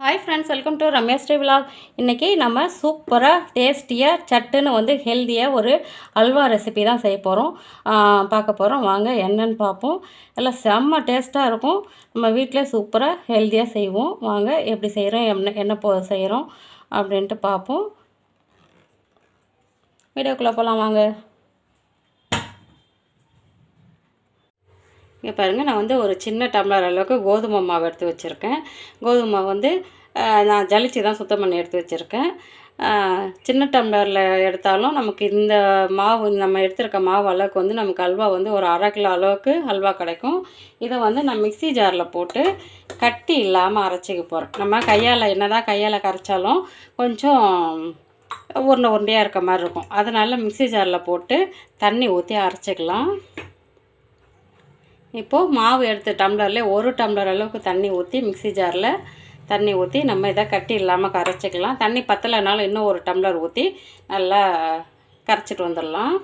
Hi friends welcome to Ramesh Sri vlog இன்றைக்கி நம்ம சூப்பராக டேஸ்டியாக சட்டுன்னு வந்து ஹெல்த்தியாக ஒரு அல்வா ரெசிபி தான் செய்ய போகிறோம் பார்க்க போகிறோம் வாங்க என்னன்னு பார்ப்போம். எல்லாம் செம்ம டேஸ்ட்டாக இருக்கும். நம்ம வீட்டில் சூப்பராக ஹெல்த்தியாக செய்வோம். வாங்க எப்படி செய்கிறோம் என்ன என்ன போ செய்கிறோம் அப்படின்ட்டு பார்ப்போம். வீடியோக்குள்ளே போகலாம் வாங்க. இங்கே பாருங்கள் நான் வந்து ஒரு சின்ன டம்ளர் அளவுக்கு கோதுமை மாவு எடுத்து வச்சுருக்கேன். கோதுமை மாவு வந்து நான் ஜலிச்சு தான் சுத்தம் பண்ணி எடுத்து வச்சுருக்கேன். சின்ன டம்ளரில் எடுத்தாலும் நமக்கு இந்த மாவு நம்ம எடுத்திருக்க மாவு அளவுக்கு வந்து நமக்கு அல்வா வந்து ஒரு அரை கிலோ அளவுக்கு அல்வா கிடைக்கும். இதை வந்து நான் மிக்ஸி ஜாரில் போட்டு கட்டி இல்லாமல் அரைச்சிக்க போகிறேன் நம்ம கையால் என்ன தான் கையால் கரைச்சாலும் கொஞ்சம் உருண்டை உருண்டையாக இருக்க மாதிரி இருக்கும். அதனால் மிக்ஸி ஜாரில் போட்டு தண்ணி ஊற்றி அரைச்சிக்கலாம். இப்போது மாவு எடுத்த டம்ளரில் ஒரு டம்ளர் அளவுக்கு தண்ணி ஊற்றி மிக்ஸி ஜாரில் தண்ணி ஊற்றி நம்ம இதை கட்டி இல்லாமல் கரைச்சிக்கலாம். தண்ணி பத்தலைனாலும் இன்னும் ஒரு டம்ளர் ஊற்றி நல்லா கரைச்சிட்டு வந்துடலாம்.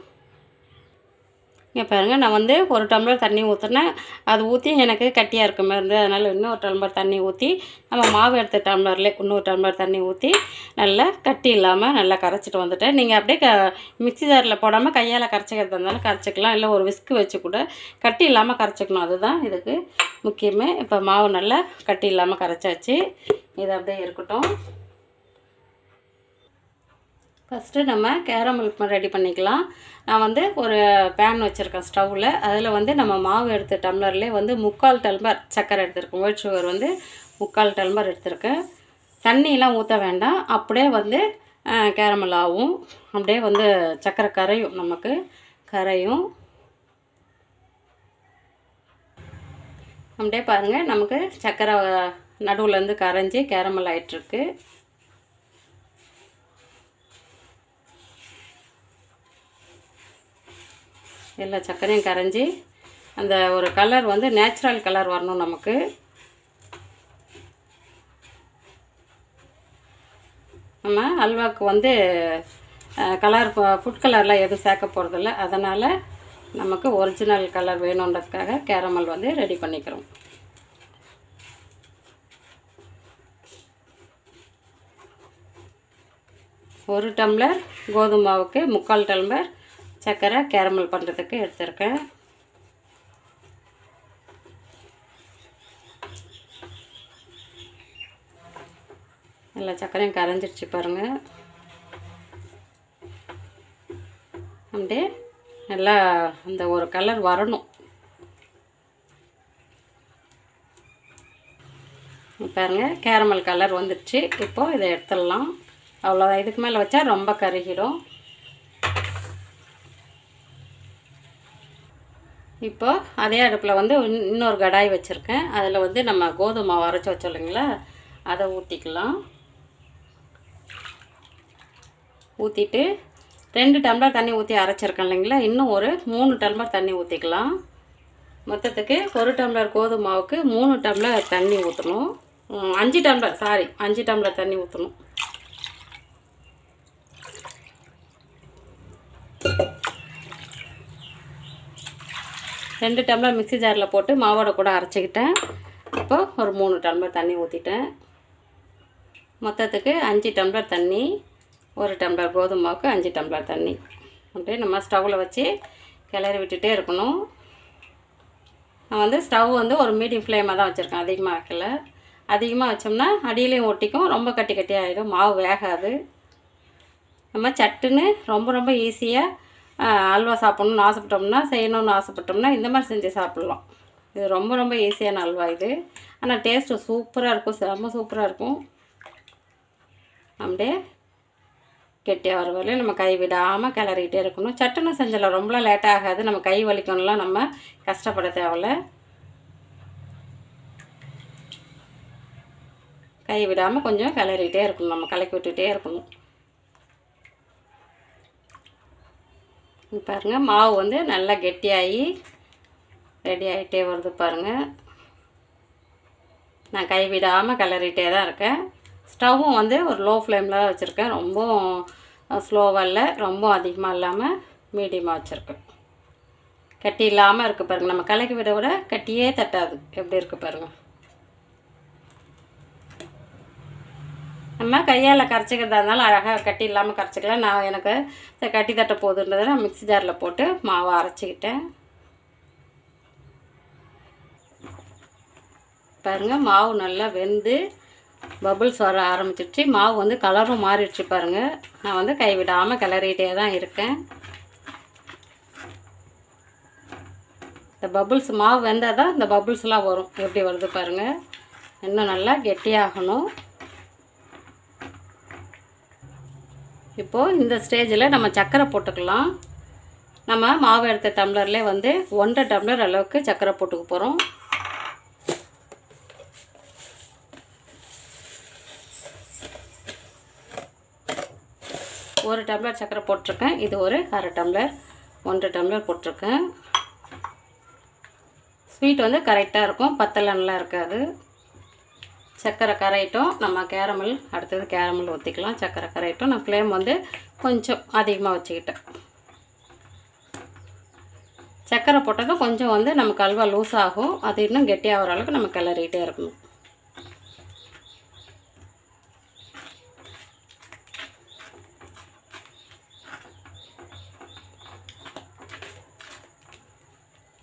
இங்கே பாருங்கள் நான் வந்து ஒரு டம்ளர் தண்ணி ஊற்றுனேன் அது ஊற்றி எனக்கு கட்டியாக இருக்க மாதிரி இருந்தது. அதனால் இன்னொரு டம்ளர் தண்ணி ஊற்றி நம்ம மாவு எடுத்த டம்ளர்லேயே இன்னொரு டம்ளர் தண்ணி ஊற்றி நல்லா கட்டி இல்லாமல் நல்லா கரைச்சிட்டு வந்துட்டேன். நீங்கள் அப்படியே க மிக்ஸி ஜாரில் போடாமல் கையால் கரைச்சிக்கிறது இருந்தாலும் கரைச்சிக்கலாம். இல்லை ஒரு விஸ்க்கு வச்சு கூட கட்டி இல்லாமல் கரைச்சிக்கணும். அதுதான் இதுக்கு முக்கியமே. இப்போ மாவு நல்லா கட்டி இல்லாமல் கரைச்சாச்சு. இது அப்படியே இருக்கட்டும். ஃபஸ்ட்டு நம்ம கேரமல் ரெடி பண்ணிக்கலாம். நான் வந்து ஒரு பேன் வச்சுருக்கேன் ஸ்டவ்வில் அதில் வந்து நம்ம மாவு எடுத்த டம்ளர்லேயே வந்து முக்கால் டம்ளர் சக்கரை எடுத்திருக்கேன் ஒயிட் சுகர் வந்து முக்கால் டம்ளர் எடுத்திருக்கேன். தண்ணியெலாம் ஊற்ற வேண்டாம். அப்படியே வந்து கேரமல் ஆகும் அப்படியே வந்து சக்கரை கரையும் நமக்கு. கரையும். அப்படியே பாருங்கள் நமக்கு சர்க்கரை இருந்து கரைஞ்சி கேரமல் ஆகிட்டுருக்கு எல்லா சர்க்கரையும் கரைஞ்சி அந்த ஒரு கலர் வந்து நேச்சுரல் கலர் வரணும் நமக்கு. நம்ம அல்வாவுக்கு வந்து கலர் ஃபுட் கலர்லாம் எதுவும் சேர்க்க போகிறதில்ல அதனால் நமக்கு ஒரிஜினல் கலர் வேணுன்றதுக்காக கேரமல் வந்து ரெடி பண்ணிக்கிறோம். ஒரு டம்ளர் கோதுமாவுக்கு முக்கால் டம்ளர் சர்க்கரை கேரமல் பண்ணுறதுக்கு எடுத்திருக்கேன். எல்லா சர்க்கரையும் கரைஞ்சிருச்சு பாருங்கள் அப்படியே நல்லா அந்த ஒரு கலர் வரணும். பாருங்கள் கேரமல் கலர் வந்துடுச்சு இப்போது இதை எடுத்துடலாம். அவ்வளோதான் இதுக்கு மேலே வச்சா ரொம்ப கருகிடும். இப்போ அதே அடுப்பில் வந்து இன்- இன்னொரு கடாய் வச்சுருக்கேன். அதில் வந்து நம்ம கோதுமை மாவு அரைச்சி வச்சோம் இல்லைங்களா அதை ஊற்றிக்கலாம் ஊற்றிட்டு ரெண்டு டம்ளர் தண்ணி ஊற்றி அரைச்சிருக்கேன் இல்லைங்களா? இன்னும் ஒரு மூணு டம்ளர் தண்ணி ஊற்றிக்கலாம் மொத்தத்துக்கு ஒரு டம்ளர் கோதுமை மாவுக்கு மூணு டம்ளர் தண்ணி ஊற்றணும் அஞ்சு டம்ளர் சாரி அஞ்சு டம்ளர் தண்ணி ஊற்றணும் ரெண்டு டம்ளர் மிக்ஸி ஜாரில் போட்டு மாவோட கூட அரைச்சிக்கிட்டேன். இப்போ ஒரு மூணு டம்ளர் தண்ணி ஊற்றிட்டேன் மொத்தத்துக்கு அஞ்சு டம்ளர் தண்ணி ஒரு டம்ளர் கோதுமை மாவுக்கு அஞ்சு டம்ளர் தண்ணி. அப்படியே நம்ம ஸ்டவ்வில் வச்சு கிளறி விட்டுட்டே இருக்கணும். நான் வந்து ஸ்டவ் வந்து ஒரு மீடியம் ஃப்ளேமாக தான் வச்சுருக்கேன் அதிகமாக வைக்கல. அதிகமாக வச்சோம்னா அடியிலையும் ஒட்டிக்கும் ரொம்ப கட்டி கட்டி ஆகிடும் மாவு வேகாது. நம்ம சட்டுன்னு ரொம்ப ரொம்ப ஈஸியாக அல்வா சாப்பிட்ணுன்னு ஆசைப்பட்டோம்னா செய்யணும்னு ஆசைப்பட்டோம்னா இந்த மாதிரி செஞ்சு சாப்பிட்லாம். இது ரொம்ப ரொம்ப ஈஸியான அல்வா இது. ஆனால் டேஸ்ட்டு சூப்பராக இருக்கும் செம்ம சூப்பராக இருக்கும். அப்படியே கெட்டியாக வர வரையும் நம்ம கை விடாமல் கிளறிக்கிட்டே இருக்கணும். சட்டுன்னு செஞ்சிடலாம். ரொம்பலாம் லேட் ஆகாது. நம்ம கை வலிக்கணும்லாம் நம்ம கஷ்டப்பட தேவையில்ல. கை விடாமல் கொஞ்சம் கிளறிக்கிட்டே இருக்கணும். நம்ம கலக்கி விட்டுகிட்டே இருக்கணும். பாருங்கள் மாவு வந்து நல்லா கெட்டியாகி ரெடி ஆகிட்டே வருது பாருங்கள் நான் கை விடாமல் கிளறிட்டே தான் இருக்கேன். ஸ்டவ்வும் வந்து ஒரு லோ ஃப்ளேமில் தான் வச்சுருக்கேன். ரொம்ப ஸ்லோவாக இல்லை ரொம்ப அதிகமாக இல்லாமல் மீடியமாக வச்சுருக்கேன். கட்டி இல்லாமல் இருக்குது பாருங்கள் நம்ம கலக்கி விட விட கட்டியே தட்டாது. எப்படி இருக்குது பாருங்கள் நம்ம கையால் கரைச்சிக்கிறதா இருந்தாலும் அழகாக கட்டி இல்லாமல் கரைச்சிக்கலாம் நான் எனக்கு கட்டி தட்ட போகுதுன்றதை நான் மிக்ஸி ஜாரில் போட்டு மாவை அரைச்சிக்கிட்டேன். பாருங்கள் மாவு நல்லா வெந்து பபுள்ஸ் வர ஆரம்பிச்சிடுச்சு மாவு வந்து கலரும் மாறிடுச்சு பாருங்கள் நான் வந்து கைவிடாமல் கிளறிட்டே தான் இருக்கேன். இந்த பபுள்ஸ் மாவு வெந்தால் தான் இந்த பபுள்ஸ்லாம் வரும். எப்படி வருது பாருங்கள் இன்னும் நல்லா கெட்டியாகணும். இப்போது இந்த ஸ்டேஜில் நம்ம சர்க்கரை போட்டுக்கலாம். நம்ம மாவு எடுத்த டம்ளர்லேயே வந்து ஒன்றரை டம்ளர் அளவுக்கு சர்க்கரை போட்டுக்க போகிறோம் ஒரு டம்ளர் சர்க்கரை போட்டிருக்கேன். இது ஒரு அரை டம்ளர் ஒன்றரை டம்ளர் போட்டிருக்கேன். ஸ்வீட் வந்து கரெக்டாக இருக்கும். பத்தலை நல்லா இருக்காது. சர்க்கரை கரையிட்டும். நம்ம கேரமல் அடுத்தது கேரமல் ஊற்றிக்கலாம் சர்க்கரை கரையிட்டும். நான் ஃப்ளேம் வந்து கொஞ்சம் அதிகமாக வச்சுக்கிட்டேன். சர்க்கரை போட்டதும் கொஞ்சம் வந்து நமக்கு அல்வா லூஸ் ஆகும். அது இன்னும் கெட்டியாகிற அளவுக்கு நம்ம கிளறிகிட்டே இருக்கணும்.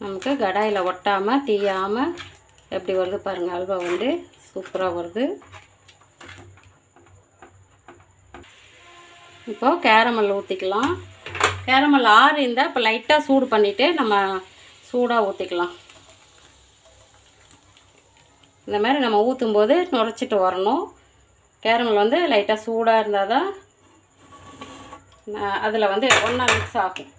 நமக்கு கடாயில் ஒட்டாமல் தீயாமல் எப்படி வருது பாருங்கள் அல்வா வந்து சூப்பராக வருது. இப்போ கேரமல் ஊற்றிக்கலாம் கேரமல் ஆறு இருந்தால் இப்போ லைட்டாக சூடு பண்ணிவிட்டு நம்ம சூடாக ஊற்றிக்கலாம் இந்த மாதிரி நம்ம ஊற்றும் போது நுரைச்சிட்டு வரணும். கேரமல் வந்து லைட்டாக சூடாக இருந்தால் தான் அதில் வந்து ஒன்றா மிக்ஸ் ஆகும்.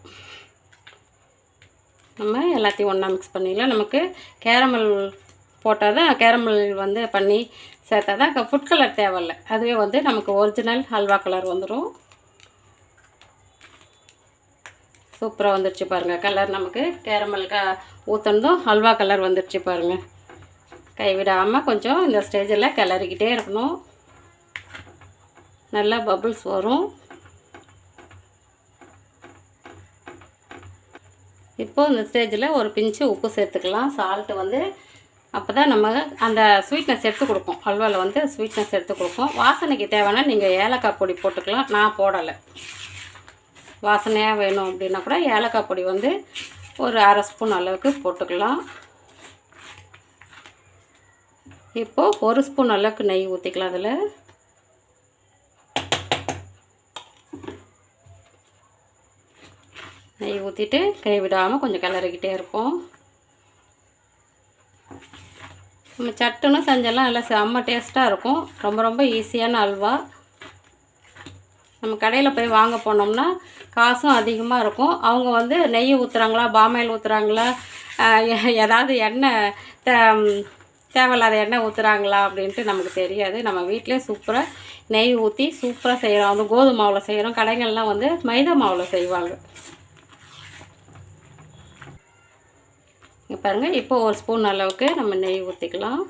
நம்ம எல்லாத்தையும் ஒன்றா மிக்ஸ் பண்ணிடலாம். நமக்கு கேரமல் போட்டால் தான் கேரமல் வந்து பண்ணி சேர்த்தா தான் ஃபுட் கலர் தேவையில்ல. அதுவே வந்து நமக்கு ஒரிஜினல் ஹல்வா கலர் வந்துடும் சூப்பராக வந்துடுச்சு பாருங்கள் கலர் நமக்கு கேரமல் க ஊற்றுனதும் ஹல்வா கலர் வந்துடுச்சு பாருங்கள் கைவிடாமல் கொஞ்சம் இந்த ஸ்டேஜில் கிளறிக்கிட்டே இருக்கணும். நல்லா பபுள்ஸ் வரும். இப்போது இந்த ஸ்டேஜில் ஒரு பிஞ்சு உப்பு சேர்த்துக்கலாம். சால்ட்டு வந்து அப்போ தான் நம்ம அந்த ஸ்வீட்னஸ் எடுத்து கொடுப்போம். அல்வாவில் வந்து ஸ்வீட்னஸ் எடுத்து கொடுப்போம். வாசனைக்கு தேவைன்னா நீங்கள் ஏலக்காய் பொடி போட்டுக்கலாம். நான் போடலை. வாசனையாக வேணும் அப்படின்னா கூட ஏலக்காய் பொடி வந்து ஒரு அரை ஸ்பூன் அளவுக்கு போட்டுக்கலாம். இப்போது ஒரு ஸ்பூன் அளவுக்கு நெய் ஊற்றிக்கலாம் அதில். நெய் ஊற்றிட்டு கை விடாமல் கொஞ்சம் கிளறிக்கிட்டே இருப்போம். நம்ம சட்டுன்னு செஞ்செல்லாம் நல்லா செம்ம டேஸ்ட்டாக இருக்கும். ரொம்ப ரொம்ப ஈஸியான அல்வா. நம்ம கடையில் போய் வாங்க போனோம்னா காசும் அதிகமாக இருக்கும். அவங்க வந்து நெய் ஊற்றுறாங்களா பாமாயில் ஊற்றுறாங்களா ஏதாவது எண்ணெய் தே தேவையில்லாத எண்ணெய் ஊற்றுறாங்களா அப்படின்ட்டு நமக்கு தெரியாது. நம்ம வீட்டிலே சூப்பராக நெய் ஊற்றி சூப்பராக செய்கிறோம் அது கோதுமை மாவில் செய்கிறோம் கடைகள்லாம் வந்து மைதா மாவில் செய்வாங்க. பாருங்கள் இப்போ ஒரு ஸ்பூன் அளவுக்கு நம்ம நெய் ஊற்றிக்கலாம்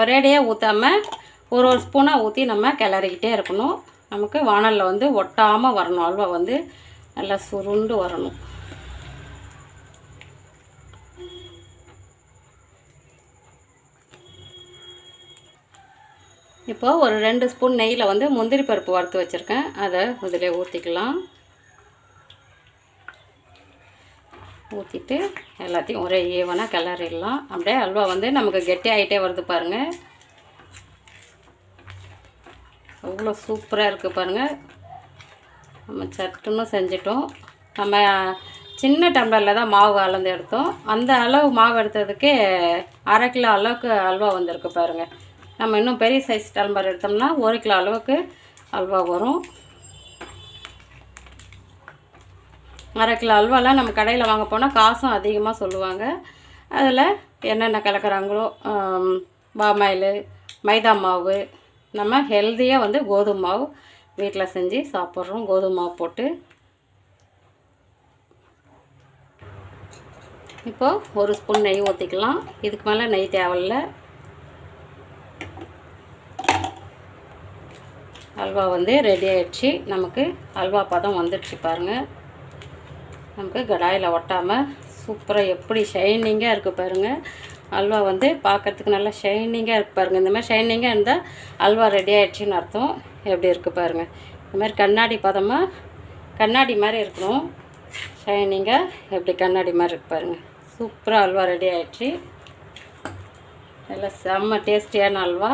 ஒரேடியாக ஊற்றாமல் ஒரு ஒரு ஸ்பூனாக ஊற்றி நம்ம கிளறிக்கிட்டே இருக்கணும். நமக்கு வானலில் வந்து ஒட்டாமல் வரணும். அல்வா வந்து நல்லா சுருண்டு வரணும். இப்போது ஒரு ரெண்டு ஸ்பூன் நெய்யில் வந்து முந்திரி பருப்பு வறுத்து வச்சுருக்கேன். அதை இதில் ஊற்றிக்கலாம் ஊற்றிட்டு எல்லாத்தையும் ஒரே ஈவனாக கிளறிடலாம். அப்படியே அல்வா வந்து நமக்கு கெட்டி ஆகிட்டே வருது பாருங்கள் அவ்வளோ சூப்பராக இருக்குது பாருங்கள் நம்ம சட்டுன்னு செஞ்சிட்டோம். நம்ம சின்ன டம்ளரில் தான் மாவு கலந்து எடுத்தோம். அந்த அளவு மாவு எடுத்ததுக்கே அரை கிலோ அளவுக்கு அல்வா வந்திருக்கு பாருங்கள் நம்ம இன்னும் பெரிய சைஸ் டம்ளர் எடுத்தோம்னா ஒரு கிலோ அளவுக்கு அல்வா வரும். அரை கிலோ அல்வாலாம் நம்ம கடையில் வாங்க போனால் காசும் அதிகமாக சொல்லுவாங்க. அதில் என்னென்ன கலக்கிறாங்களோ பாமாயில் மைதா மாவு நம்ம ஹெல்த்தியாக வந்து கோதுமை மாவு வீட்டில் செஞ்சு சாப்பிட்றோம். கோதுமை மாவு போட்டு. இப்போது ஒரு ஸ்பூன் நெய் ஊற்றிக்கலாம் இதுக்கு மேலே நெய் தேவையில்ல. அல்வா வந்து ரெடி ஆயிடுச்சு. நமக்கு அல்வா பதம் வந்துடுச்சு பாருங்கள் நமக்கு கடாயில் ஒட்டாமல் சூப்பராக எப்படி ஷைனிங்காக இருக்குது பாருங்கள் அல்வா வந்து பார்க்கறதுக்கு நல்லா ஷைனிங்காக இருக்குது பாருங்கள் இந்த மாதிரி ஷைனிங்காக இருந்தால் அல்வா ரெடி ஆகிடுச்சின்னு அர்த்தம். எப்படி இருக்குது பாருங்கள் இந்த மாதிரி கண்ணாடி பதமாக கண்ணாடி மாதிரி இருக்கணும். ஷைனிங்காக எப்படி கண்ணாடி மாதிரி இருக்கு பாருங்கள் சூப்பராக அல்வா ரெடி ஆகிடுச்சி நல்லா செம்ம டேஸ்டியான அல்வா.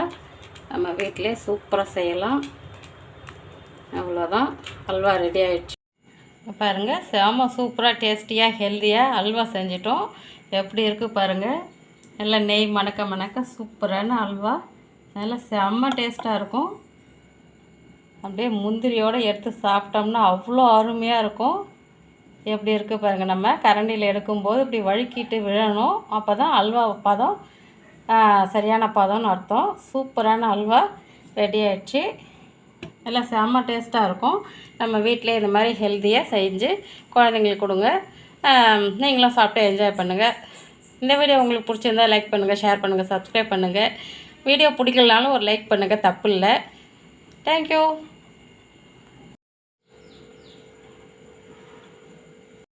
நம்ம வீட்டிலே சூப்பராக செய்யலாம். அவ்வளோதான் அல்வா ரெடி ஆகிடுச்சி பாருங்கள் செம சூப்பராக டேஸ்டியாக ஹெல்த்தியாக அல்வா செஞ்சிட்டோம். எப்படி இருக்குது பாருங்கள் நல்லா நெய் மணக்க மணக்க சூப்பரான அல்வா. நல்லா செம்ம டேஸ்ட்டாக இருக்கும். அப்படியே முந்திரியோடு எடுத்து சாப்பிட்டோம்னா அவ்வளோ அருமையாக இருக்கும். எப்படி இருக்குது பாருங்கள் நம்ம கரண்டியில் எடுக்கும்போது இப்படி வழுக்கிட்டு விழணும். அப்போ தான் அல்வா பதம் சரியான பதம்னு அர்த்தம். சூப்பரான அல்வா ரெடி ஆயிடுச்சு. எல்லாம் செம்ம டேஸ்ட்டாக இருக்கும். நம்ம வீட்டிலே இந்த மாதிரி ஹெல்த்தியாக செஞ்சு குழந்தைங்களுக்கு கொடுங்க. நீங்களும் சாப்பிட்டு என்ஜாய் பண்ணுங்கள் இந்த வீடியோ உங்களுக்கு பிடிச்சிருந்தா லைக் பண்ணுங்கள் ஷேர் பண்ணுங்கள் சப்ஸ்கிரைப் பண்ணுங்கள் வீடியோ பிடிக்கலனாலும் ஒரு லைக் பண்ணுங்கள் தப்பு இல்லை. தேங்க்யூ